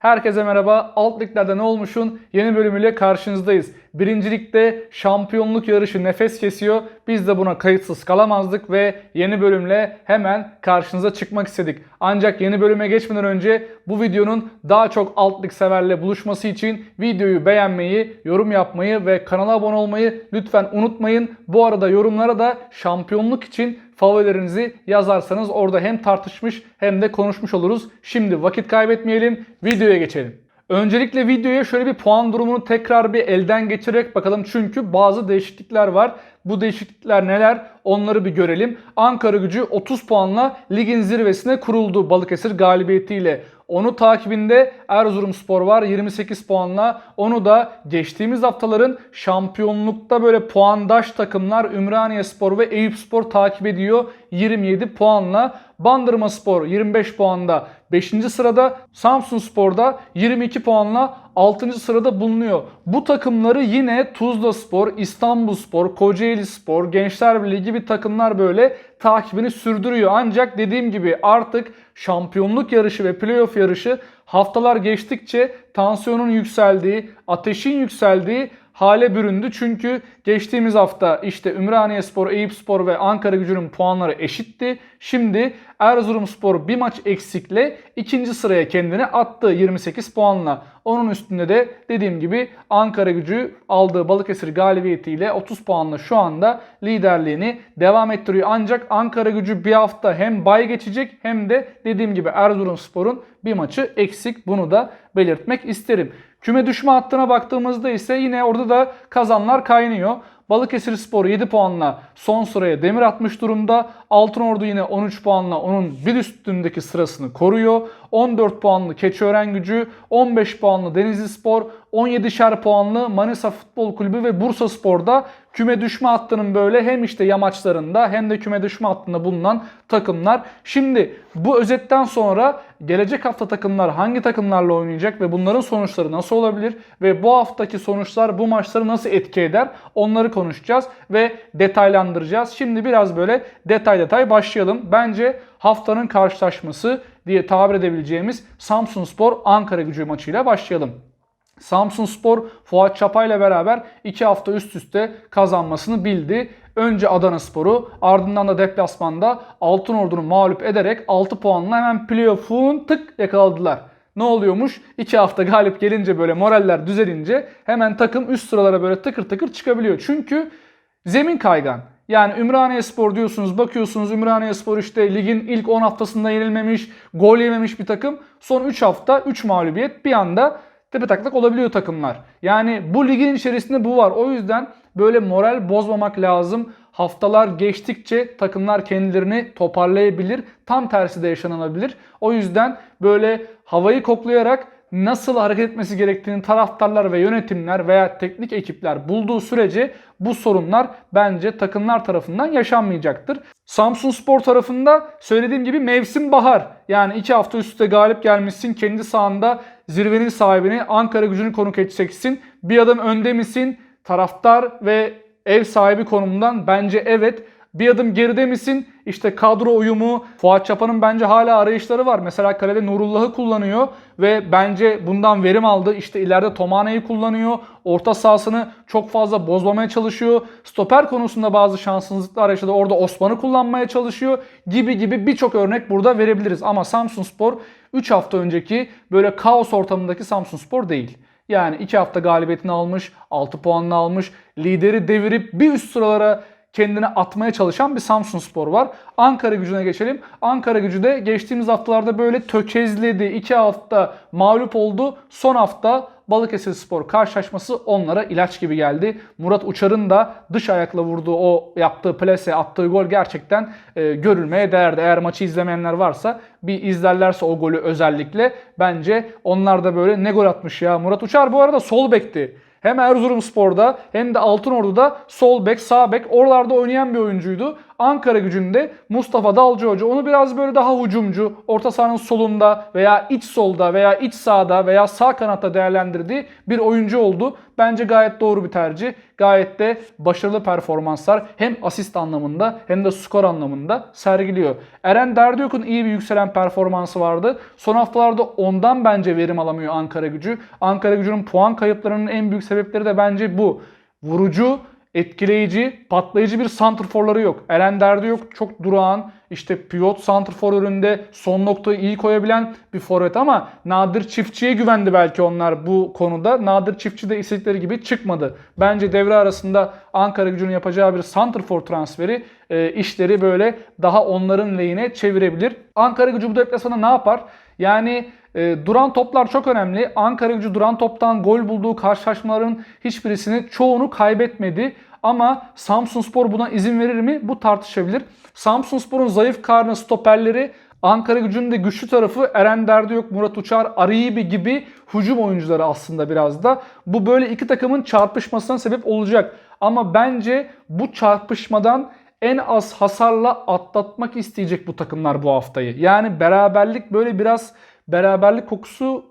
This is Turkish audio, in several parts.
Herkese merhaba. Alt liglerde ne olmuşun yeni bölümüyle karşınızdayız. Birincilikte şampiyonluk yarışı nefes kesiyor. Biz de buna kayıtsız kalamazdık ve yeni bölümle hemen karşınıza çıkmak istedik. Ancak yeni bölüme geçmeden önce bu videonun daha çok alt severle buluşması için videoyu beğenmeyi, yorum yapmayı ve kanala abone olmayı lütfen unutmayın. Bu arada yorumlara da şampiyonluk için favorilerinizi yazarsanız orada hem tartışmış hem de konuşmuş oluruz. Şimdi vakit kaybetmeyelim, videoya geçelim. Öncelikle videoya şöyle bir puan durumunu tekrar bir elden geçirerek bakalım. Çünkü bazı değişiklikler var. Bu değişiklikler neler? Onları bir görelim. Ankara gücü 30 puanla ligin zirvesine kuruldu Balıkesir galibiyetiyle. Onu takibinde Erzurumspor var 28 puanla. Onu da geçtiğimiz haftaların şampiyonlukta böyle puandaş takımlar Ümraniyespor ve Eyüpspor takip ediyor 27 puanla. Bandırmaspor 25 puanda 5. sırada, Samsunspor'da 22 puanla 6. sırada bulunuyor. Bu takımları yine Tuzlaspor, İstanbulspor, Kocaelispor, Gençler Birliği gibi takımlar böyle takibini sürdürüyor. Ancak dediğim gibi artık şampiyonluk yarışı ve playoff yarışı haftalar geçtikçe tansiyonun yükseldiği, ateşin yükseldiği hale büründü. Çünkü geçtiğimiz hafta işte Ümraniyespor, Eyüpspor ve Ankara gücünün puanları eşitti. Şimdi Erzurumspor bir maç eksikle ikinci sıraya kendini attı 28 puanla. Onun üstünde de dediğim gibi Ankara gücü aldığı Balıkesir galibiyetiyle 30 puanla şu anda liderliğini devam ettiriyor. Ancak Ankara gücü bir hafta hem bay geçecek hem de dediğim gibi Erzurumspor'un bir maçı eksik. Bunu da belirtmek isterim. Küme düşme hattına baktığımızda ise yine orada da kazanlar kaynıyor. Balıkesir Spor 7 puanla son sıraya demir atmış durumda. Altınordu yine 13 puanla onun bir üstündeki sırasını koruyor. 14 puanlı Keçiören Gücü, 15 puanlı Denizli Spor, 17'şer puanlı Manisa Futbol Kulübü ve Bursa Spor'da küme düşme hattının böyle hem işte yamaçlarında hem de küme düşme hattında bulunan takımlar. Şimdi bu özetten sonra gelecek hafta takımlar hangi takımlarla oynayacak ve bunların sonuçları nasıl olabilir ve bu haftaki sonuçlar bu maçları nasıl etki eder onları konuşacağız ve detaylandıracağız. Şimdi biraz böyle detay detay başlayalım. Bence haftanın karşılaşması diye tabir edebileceğimiz Samsunspor Ankara gücü maçıyla başlayalım. Samsunspor Fuat Çapa ile beraber 2 hafta üst üste kazanmasını bildi. Önce Adana Sporu ardından da deplasmanda Altınordu'nu mağlup ederek 6 puanla hemen playoff'un tık yakaladılar. Ne oluyormuş? 2 hafta galip gelince böyle moraller düzelince hemen takım üst sıralara böyle tıkır tıkır çıkabiliyor. Çünkü zemin kaygan. Yani Ümraniye Spor diyorsunuz bakıyorsunuz Ümraniye Spor işte ligin ilk 10 haftasında yenilmemiş, gol yememiş bir takım. Son 3 hafta 3 mağlubiyet bir anda tepe taklak olabiliyor takımlar. Yani bu ligin içerisinde bu var. O yüzden böyle moral bozmamak lazım. Haftalar geçtikçe takımlar kendilerini toparlayabilir. Tam tersi de yaşanabilir. O yüzden böyle havayı koklayarak nasıl hareket etmesi gerektiğini taraftarlar ve yönetimler veya teknik ekipler bulduğu sürece bu sorunlar bence takımlar tarafından yaşanmayacaktır. Samsun Spor tarafında söylediğim gibi mevsim bahar. Yani iki hafta üst üste galip gelmişsin. Kendi sahanda zirvenin sahibini Ankara gücünü konuk edeceksin. Bir adım önde misin? Taraftar ve ev sahibi konumundan bence evet. Bir adım geride misin? İşte kadro uyumu, Fuat Çapa'nın bence hala arayışları var. Mesela kalede Nurullah'ı kullanıyor ve bence bundan verim aldı. İşte ileride Tomane'yi kullanıyor. Orta sahasını çok fazla bozmamaya çalışıyor. Stoper konusunda bazı şanssızlıklar yaşadı. Orada Osman'ı kullanmaya çalışıyor gibi gibi birçok örnek burada verebiliriz. Ama Samsunspor 3 hafta önceki böyle kaos ortamındaki Samsunspor değil. Yani 2 hafta galibiyetini almış, 6 puanını almış, lideri devirip bir üst sıralara kendini atmaya çalışan bir Samsun Spor var. Ankara gücüne geçelim. Ankara gücü de geçtiğimiz haftalarda böyle tökezledi. 2 hafta mağlup oldu. Son hafta Balıkesir Spor karşılaşması onlara ilaç gibi geldi. Murat Uçar'ın da dış ayakla vurduğu o yaptığı plase attığı gol gerçekten e, görülmeye değerdi. Eğer maçı izlemeyenler varsa bir izlerlerse o golü özellikle bence onlar da böyle ne gol atmış ya. Murat Uçar bu arada sol bekti. Hem Erzurumspor'da hem de Altınordu'da sol bek, sağ bek oralarda oynayan bir oyuncuydu. Ankara gücünde Mustafa Dalcı Hoca onu biraz böyle daha hücumcu, orta sahanın solunda veya iç solda veya iç sağda veya sağ kanatta değerlendirdiği bir oyuncu oldu. Bence gayet doğru bir tercih. Gayet de başarılı performanslar hem asist anlamında hem de skor anlamında sergiliyor. Eren Derdiyok'un iyi bir yükselen performansı vardı. Son haftalarda ondan bence verim alamıyor Ankara gücü. Ankara gücünün puan kayıplarının en büyük sebepleri de bence bu. Vurucu, etkileyici, patlayıcı bir santrforları yok. Eren derdi yok. Çok durağan, işte pivot santrfor önünde son noktayı iyi koyabilen bir forvet ama Nadir Çiftçi'ye güvendi belki onlar bu konuda. Nadir Çiftçi de istedikleri gibi çıkmadı. Bence devre arasında Ankara gücünün yapacağı bir santrfor transferi e, işleri böyle daha onların lehine çevirebilir. Ankara gücü bu deplasmanda ne yapar? Yani e, duran toplar çok önemli. Ankara gücü duran toptan gol bulduğu karşılaşmaların hiçbirisini çoğunu kaybetmedi. Ama Samsun Spor buna izin verir mi? Bu tartışabilir. Samsun Spor'un zayıf karnı stoperleri Ankara gücünün de güçlü tarafı Eren Derdi yok, Murat Uçar, Aribi gibi hücum oyuncuları aslında biraz da. Bu böyle iki takımın çarpışmasına sebep olacak. Ama bence bu çarpışmadan en az hasarla atlatmak isteyecek bu takımlar bu haftayı. Yani beraberlik böyle biraz beraberlik kokusu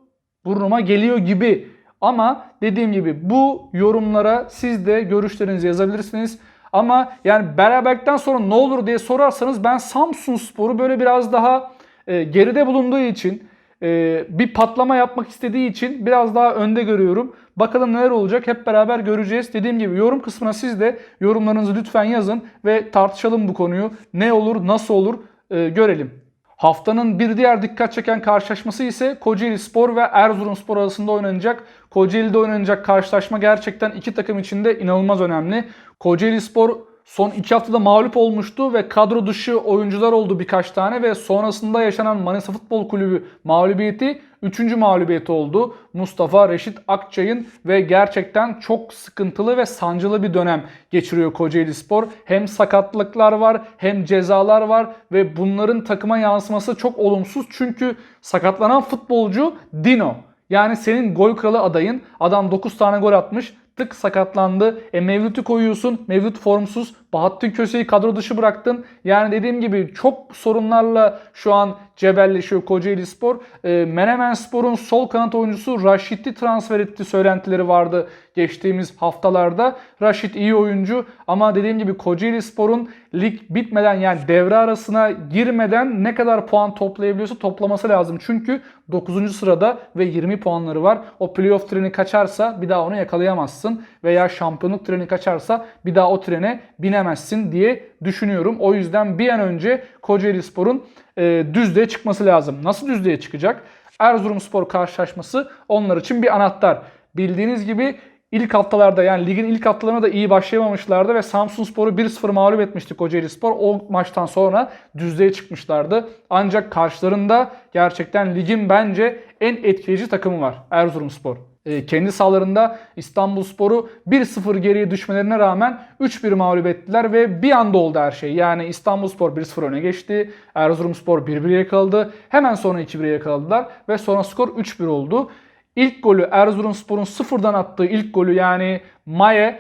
burnuma geliyor gibi. Ama dediğim gibi bu yorumlara siz de görüşlerinizi yazabilirsiniz. Ama yani beraberlikten sonra ne olur diye sorarsanız ben Samsun Spor'u böyle biraz daha e, geride bulunduğu için e, bir patlama yapmak istediği için biraz daha önde görüyorum. Bakalım neler olacak hep beraber göreceğiz. Dediğim gibi yorum kısmına siz de yorumlarınızı lütfen yazın ve tartışalım bu konuyu. Ne olur, nasıl olur e, görelim. Haftanın bir diğer dikkat çeken karşılaşması ise Kocaeli Spor ve Erzurum Spor arasında oynanacak. Kocaeli'de oynanacak karşılaşma gerçekten iki takım için de inanılmaz önemli. Kocaeli Spor son iki haftada mağlup olmuştu ve kadro dışı oyuncular oldu birkaç tane ve sonrasında yaşanan Manisa Futbol Kulübü mağlubiyeti 3. mağlubiyeti oldu. Mustafa Reşit Akçay'ın ve gerçekten çok sıkıntılı ve sancılı bir dönem geçiriyor Kocaeli Spor. Hem sakatlıklar var hem cezalar var ve bunların takıma yansıması çok olumsuz. Çünkü sakatlanan futbolcu Dino. Yani senin gol kralı adayın. Adam 9 tane gol atmış tık sakatlandı. E Mevlüt'ü koyuyorsun. Mevlüt formsuz. Bahattin Köse'yi kadro dışı bıraktın. Yani dediğim gibi çok sorunlarla şu an cebelleşiyor Kocaeli Spor. E, Menemen Spor'un sol kanat oyuncusu Raşit'i transfer etti söylentileri vardı geçtiğimiz haftalarda. Raşit iyi oyuncu ama dediğim gibi Kocaeli Spor'un lig bitmeden yani devre arasına girmeden ne kadar puan toplayabiliyorsa toplaması lazım. Çünkü 9. sırada ve 20 puanları var. O playoff treni kaçarsa bir daha onu yakalayamazsın. Veya şampiyonluk treni kaçarsa bir daha o trene binemezsin diye düşünüyorum. O yüzden bir an önce Kocaeli Spor'un e, düzlüğe çıkması lazım. Nasıl düzlüğe çıkacak? Erzurumspor karşılaşması onlar için bir anahtar. Bildiğiniz gibi ilk haftalarda yani ligin ilk haftalarına da iyi başlayamamışlardı ve Samsun Spor'u 1-0 mağlup etmişti Kocaeli Spor. O maçtan sonra düzlüğe çıkmışlardı. Ancak karşılarında gerçekten ligin bence en etkileyici takımı var Erzurumspor. E, kendi sahalarında İstanbul Sporu 1-0 geriye düşmelerine rağmen 3-1 mağlup ettiler ve bir anda oldu her şey. Yani İstanbul Spor 1-0 öne geçti. Erzurum Spor 1-1 yakaladı. Hemen sonra 2-1 yakaladılar ve sonra skor 3-1 oldu. İlk golü Erzurumspor'un sıfırdan attığı ilk golü yani Maye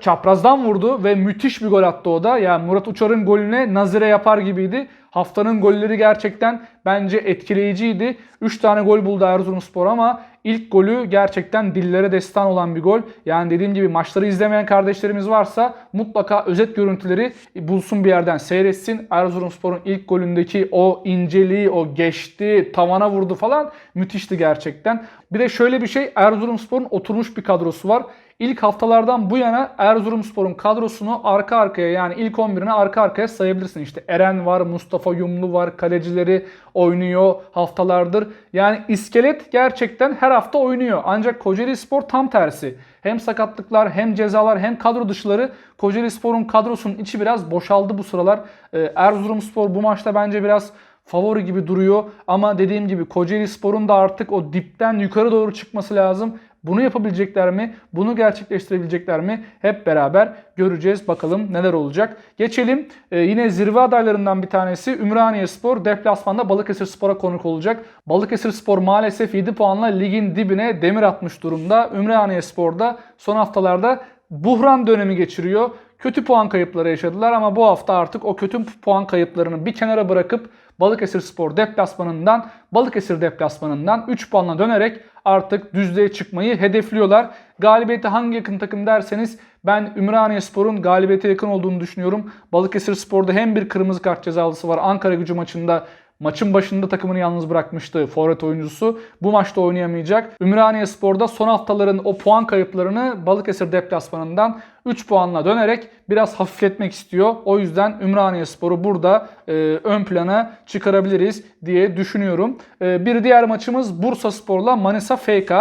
çaprazdan vurdu ve müthiş bir gol attı o da. Yani Murat Uçar'ın golüne nazire yapar gibiydi. Haftanın golleri gerçekten bence etkileyiciydi. 3 tane gol buldu Erzurumspor ama ilk golü gerçekten dillere destan olan bir gol. Yani dediğim gibi maçları izlemeyen kardeşlerimiz varsa mutlaka özet görüntüleri bulsun bir yerden seyretsin. Erzurumspor'un ilk golündeki o inceliği, o geçti, tavana vurdu falan müthişti gerçekten. Bir de şöyle bir şey Erzurumspor'un oturmuş bir kadrosu var. İlk haftalardan bu yana Erzurumspor'un kadrosunu arka arkaya yani ilk 11'ine arka arkaya sayabilirsin. İşte Eren var, Mustafa Yumlu var, kalecileri oynuyor haftalardır. Yani iskelet gerçekten her hafta oynuyor. Ancak Kocaeli Spor tam tersi. Hem sakatlıklar hem cezalar hem kadro dışları Kocaeli Spor'un kadrosunun içi biraz boşaldı bu sıralar. Ee, Erzurumspor bu maçta bence biraz favori gibi duruyor. Ama dediğim gibi Kocaeli Spor'un da artık o dipten yukarı doğru çıkması lazım. Bunu yapabilecekler mi? Bunu gerçekleştirebilecekler mi? Hep beraber göreceğiz. Bakalım neler olacak. Geçelim. Ee, yine zirve adaylarından bir tanesi Ümraniye Spor. Deplasmanda Balıkesir Spor'a konuk olacak. Balıkesir Spor maalesef 7 puanla ligin dibine demir atmış durumda. Ümraniye Spor'da son haftalarda buhran dönemi geçiriyor. Kötü puan kayıpları yaşadılar ama bu hafta artık o kötü puan kayıplarını bir kenara bırakıp Balıkesir Spor deplasmanından, Balıkesir deplasmanından 3 puanla dönerek artık düzlüğe çıkmayı hedefliyorlar. Galibiyete hangi yakın takım derseniz ben Ümraniye Spor'un galibiyete yakın olduğunu düşünüyorum. Balıkesir Spor'da hem bir kırmızı kart cezalısı var. Ankara gücü maçında Maçın başında takımını yalnız bırakmıştı forvet oyuncusu. Bu maçta oynayamayacak. Ümraniye Spor'da son haftaların o puan kayıplarını Balıkesir deplasmanından 3 puanla dönerek biraz hafifletmek istiyor. O yüzden Ümraniye Spor'u burada e, ön plana çıkarabiliriz diye düşünüyorum. E, bir diğer maçımız Bursa Spor'la Manisa FK.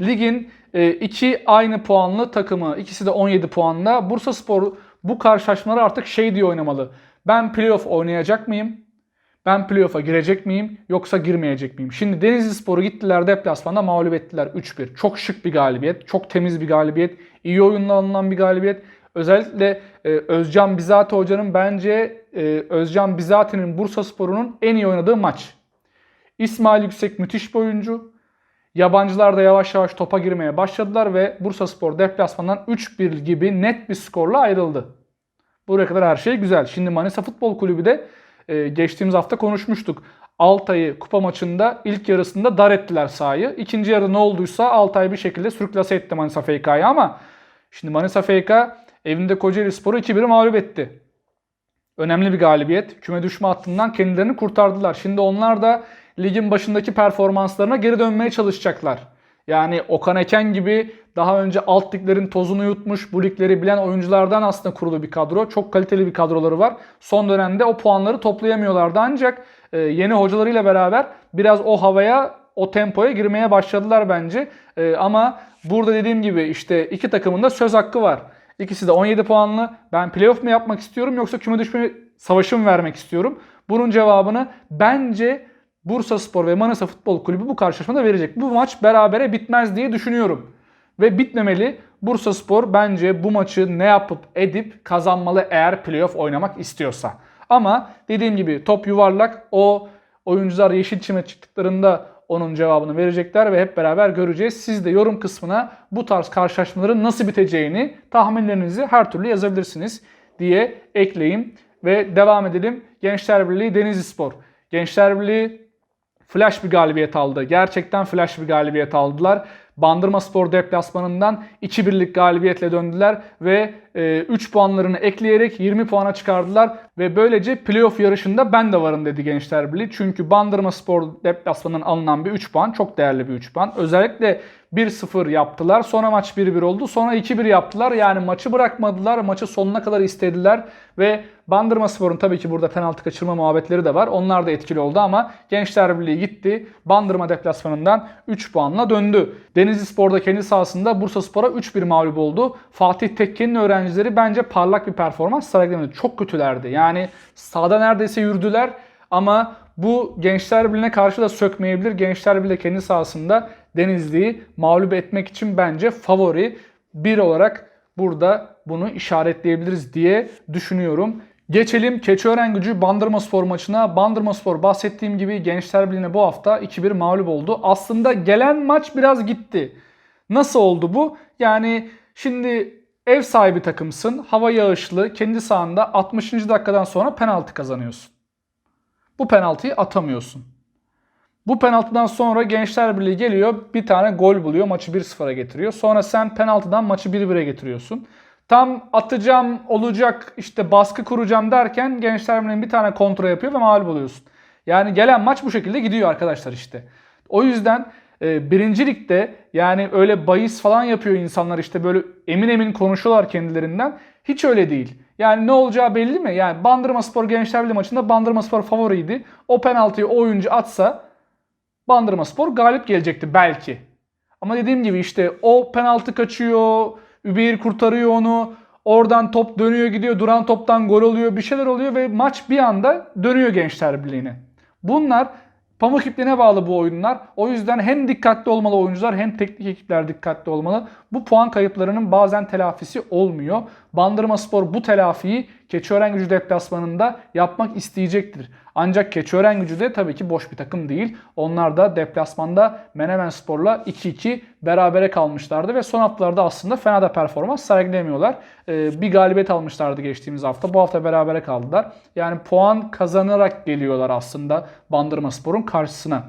Ligin e, iki aynı puanlı takımı. İkisi de 17 puanla. Bursa Spor bu karşılaşmaları artık şey diye oynamalı. Ben playoff oynayacak mıyım? Ben playoff'a girecek miyim yoksa girmeyecek miyim? Şimdi Denizli Spor'u gittiler deplasmanda mağlup ettiler 3-1. Çok şık bir galibiyet. Çok temiz bir galibiyet. iyi oyunla alınan bir galibiyet. Özellikle e, Özcan Bizati Hoca'nın bence e, Özcan Bizati'nin Bursa Spor'unun en iyi oynadığı maç. İsmail Yüksek müthiş bir oyuncu. Yabancılar da yavaş yavaş topa girmeye başladılar ve Bursa Spor deplasmandan 3-1 gibi net bir skorla ayrıldı. Buraya kadar her şey güzel. Şimdi Manisa Futbol Kulübü de e, geçtiğimiz hafta konuşmuştuk. Altay'ı kupa maçında ilk yarısında dar ettiler sahayı. İkinci yarı ne olduysa Altay bir şekilde sürklase etti Manisa FK'yı ama şimdi Manisa FK evinde Kocaeli Spor'u 2-1 mağlup etti. Önemli bir galibiyet. Küme düşme hattından kendilerini kurtardılar. Şimdi onlar da ligin başındaki performanslarına geri dönmeye çalışacaklar. Yani Okan Eken gibi daha önce alt liglerin tozunu yutmuş, bu ligleri bilen oyunculardan aslında kurulu bir kadro. Çok kaliteli bir kadroları var. Son dönemde o puanları toplayamıyorlardı ancak e, yeni hocalarıyla beraber biraz o havaya, o tempoya girmeye başladılar bence. E, ama burada dediğim gibi işte iki takımın da söz hakkı var. İkisi de 17 puanlı. Ben playoff mu yapmak istiyorum yoksa küme düşme savaşı mı vermek istiyorum? Bunun cevabını bence Bursa Spor ve Manisa Futbol Kulübü bu karşılaşmada verecek. Bu maç berabere bitmez diye düşünüyorum. Ve bitmemeli. Bursa Spor bence bu maçı ne yapıp edip kazanmalı eğer playoff oynamak istiyorsa. Ama dediğim gibi top yuvarlak o oyuncular yeşil çime çıktıklarında onun cevabını verecekler ve hep beraber göreceğiz. Siz de yorum kısmına bu tarz karşılaşmaların nasıl biteceğini tahminlerinizi her türlü yazabilirsiniz diye ekleyeyim ve devam edelim. Gençler Birliği Denizli Spor. Gençler Birliği flash bir galibiyet aldı. Gerçekten flash bir galibiyet aldılar. Bandırma Spor deplasmanından 2-1'lik galibiyetle döndüler ve e, 3 puanlarını ekleyerek 20 puana çıkardılar ve böylece playoff yarışında ben de varım dedi Gençler Birliği. Çünkü Bandırma Spor deplasmanından alınan bir 3 puan çok değerli bir 3 puan. Özellikle 1-0 yaptılar. Sonra maç 1-1 oldu. Sonra 2-1 yaptılar. Yani maçı bırakmadılar. Maçı sonuna kadar istediler ve Bandırma Spor'un tabii ki burada penaltı kaçırma muhabbetleri de var. Onlar da etkili oldu ama Gençler Birliği gitti. Bandırma deplasmanından 3 puanla döndü. Denizli Spor'da kendi sahasında Bursa Spor'a 3-1 mağlup oldu. Fatih Tekke'nin öğrencileri bence parlak bir performans sergilemedi. Çok kötülerdi. Yani sahada neredeyse yürüdüler ama bu Gençler Birliği'ne karşı da sökmeyebilir. Gençler Birliği kendi sahasında Denizli'yi mağlup etmek için bence favori bir olarak burada bunu işaretleyebiliriz diye düşünüyorum. Geçelim Keçiören Gücü Bandırma Spor maçına. Bandırma Spor bahsettiğim gibi Gençler Birliği'ne bu hafta 2-1 mağlup oldu. Aslında gelen maç biraz gitti. Nasıl oldu bu? Yani şimdi ev sahibi takımsın. Hava yağışlı. Kendi sahanda 60. dakikadan sonra penaltı kazanıyorsun. Bu penaltıyı atamıyorsun. Bu penaltıdan sonra Gençler Birliği geliyor bir tane gol buluyor maçı 1-0'a getiriyor. Sonra sen penaltıdan maçı 1-1'e getiriyorsun. Tam atacağım olacak işte baskı kuracağım derken Gençler Birliği'nin bir tane kontra yapıyor ve mağlup oluyorsun. Yani gelen maç bu şekilde gidiyor arkadaşlar işte. O yüzden e, birinci yani öyle bahis falan yapıyor insanlar işte böyle emin emin konuşuyorlar kendilerinden. Hiç öyle değil. Yani ne olacağı belli mi? Yani Bandırma Spor Gençler Birliği maçında Bandırma Spor favoriydi. O penaltıyı o oyuncu atsa Bandırma Spor galip gelecekti belki. Ama dediğim gibi işte o penaltı kaçıyor, Übeyir kurtarıyor onu. Oradan top dönüyor gidiyor, duran toptan gol oluyor, bir şeyler oluyor ve maç bir anda dönüyor Gençler Birliği'ne. Bunlar pamuk ipliğine bağlı bu oyunlar. O yüzden hem dikkatli olmalı oyuncular hem teknik ekipler dikkatli olmalı. Bu puan kayıplarının bazen telafisi olmuyor. Bandırma Spor bu telafiyi Keçiören Gücü deplasmanında yapmak isteyecektir. Ancak Keçiören Gücü de tabii ki boş bir takım değil. Onlar da deplasmanda Menemen Spor'la 2-2 berabere kalmışlardı ve son haftalarda aslında fena da performans sergilemiyorlar. Ee, bir galibiyet almışlardı geçtiğimiz hafta. Bu hafta berabere kaldılar. Yani puan kazanarak geliyorlar aslında Bandırma Spor'un karşısına.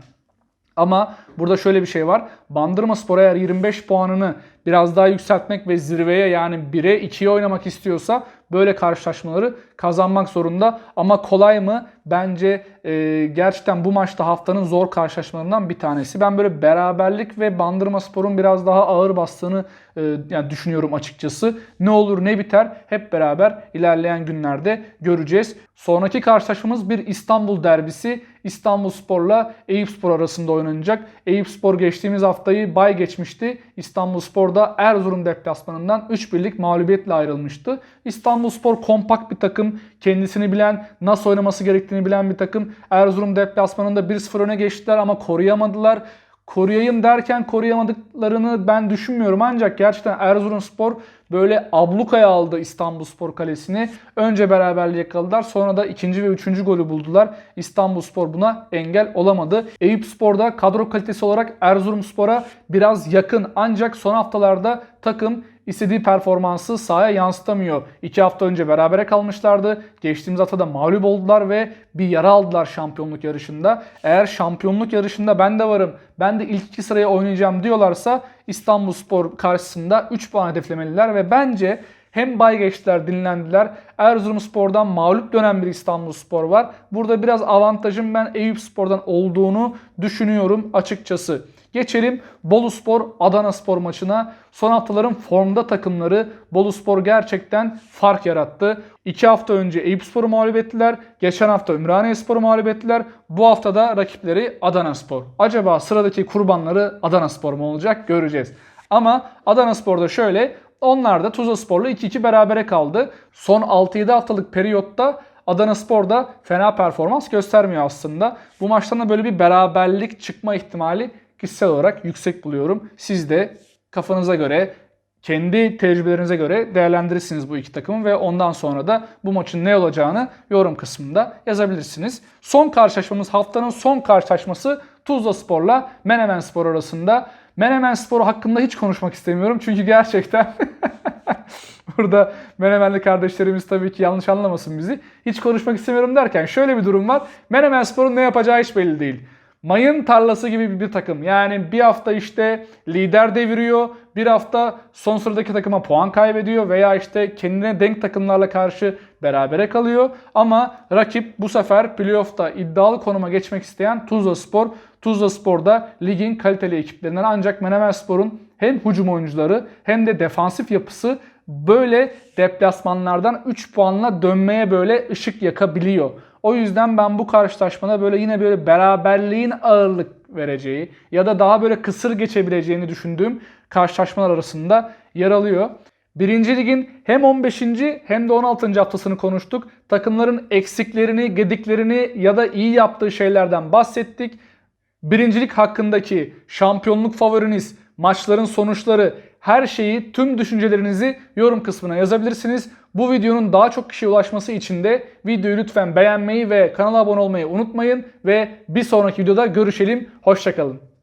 Ama burada şöyle bir şey var. Bandırma Spor eğer 25 puanını biraz daha yükseltmek ve zirveye yani 1'e 2'ye oynamak istiyorsa böyle karşılaşmaları kazanmak zorunda. Ama kolay mı? Bence e, gerçekten bu maçta haftanın zor karşılaşmalarından bir tanesi. Ben böyle beraberlik ve Bandırma Spor'un biraz daha ağır bastığını e, yani düşünüyorum açıkçası. Ne olur ne biter hep beraber ilerleyen günlerde göreceğiz. Sonraki karşılaşmamız bir İstanbul derbisi. İstanbul Spor'la Eyüp Spor arasında oynanacak. Eyüp Spor geçtiğimiz haftayı bay geçmişti. İstanbul Spor'da Erzurum deplasmanından 3 birlik mağlubiyetle ayrılmıştı. İstanbul Spor kompakt bir takım. Kendisini bilen, nasıl oynaması gerektiğini bilen bir takım. Erzurum deplasmanında 1-0 öne geçtiler ama koruyamadılar koruyayım derken koruyamadıklarını ben düşünmüyorum. Ancak gerçekten Erzurumspor böyle ablukaya aldı İstanbulspor kalesini. Önce beraberliği yakaladılar. Sonra da ikinci ve üçüncü golü buldular. İstanbulspor buna engel olamadı. Eyüpspor da kadro kalitesi olarak Erzurumspor'a biraz yakın. Ancak son haftalarda takım istediği performansı sahaya yansıtamıyor. İki hafta önce berabere kalmışlardı. Geçtiğimiz hafta da mağlup oldular ve bir yara aldılar şampiyonluk yarışında. Eğer şampiyonluk yarışında ben de varım, ben de ilk iki sıraya oynayacağım diyorlarsa İstanbulspor karşısında 3 puan hedeflemeliler ve bence hem bay geçtiler, dinlendiler. Erzurumspor'dan mağlup dönen bir İstanbulspor var. Burada biraz avantajım ben Eyüpspor'dan olduğunu düşünüyorum açıkçası. Geçelim Boluspor Adana Spor maçına. Son haftaların formda takımları Boluspor gerçekten fark yarattı. İki hafta önce Eyüpspor'u mağlup ettiler. Geçen hafta Ümraniyespor'u mağlup ettiler. Bu hafta da rakipleri Adana Spor. Acaba sıradaki kurbanları Adana Spor mu olacak göreceğiz. Ama Adana Spor'da şöyle onlar da Tuzla Spor'la 2-2 berabere kaldı. Son 6-7 haftalık periyotta Adana Spor da fena performans göstermiyor aslında. Bu maçtan da böyle bir beraberlik çıkma ihtimali kişisel olarak yüksek buluyorum. Siz de kafanıza göre kendi tecrübelerinize göre değerlendirirsiniz bu iki takımı ve ondan sonra da bu maçın ne olacağını yorum kısmında yazabilirsiniz. Son karşılaşmamız haftanın son karşılaşması Tuzla Spor'la Menemen Spor arasında. Menemen Spor hakkında hiç konuşmak istemiyorum çünkü gerçekten burada Menemenli kardeşlerimiz tabii ki yanlış anlamasın bizi. Hiç konuşmak istemiyorum derken şöyle bir durum var. Menemen Spor'un ne yapacağı hiç belli değil mayın tarlası gibi bir takım. Yani bir hafta işte lider deviriyor, bir hafta son sıradaki takıma puan kaybediyor veya işte kendine denk takımlarla karşı berabere kalıyor. Ama rakip bu sefer playoff'ta iddialı konuma geçmek isteyen Tuzla Spor. Tuzla Spor'da ligin kaliteli ekiplerinden ancak Menemen Spor'un hem hücum oyuncuları hem de defansif yapısı böyle deplasmanlardan 3 puanla dönmeye böyle ışık yakabiliyor. O yüzden ben bu karşılaşmada böyle yine böyle beraberliğin ağırlık vereceği ya da daha böyle kısır geçebileceğini düşündüğüm karşılaşmalar arasında yer alıyor. Birinci ligin hem 15. hem de 16. haftasını konuştuk. Takımların eksiklerini, gediklerini ya da iyi yaptığı şeylerden bahsettik. Birincilik hakkındaki şampiyonluk favoriniz, maçların sonuçları, her şeyi, tüm düşüncelerinizi yorum kısmına yazabilirsiniz. Bu videonun daha çok kişiye ulaşması için de videoyu lütfen beğenmeyi ve kanala abone olmayı unutmayın. Ve bir sonraki videoda görüşelim. Hoşçakalın.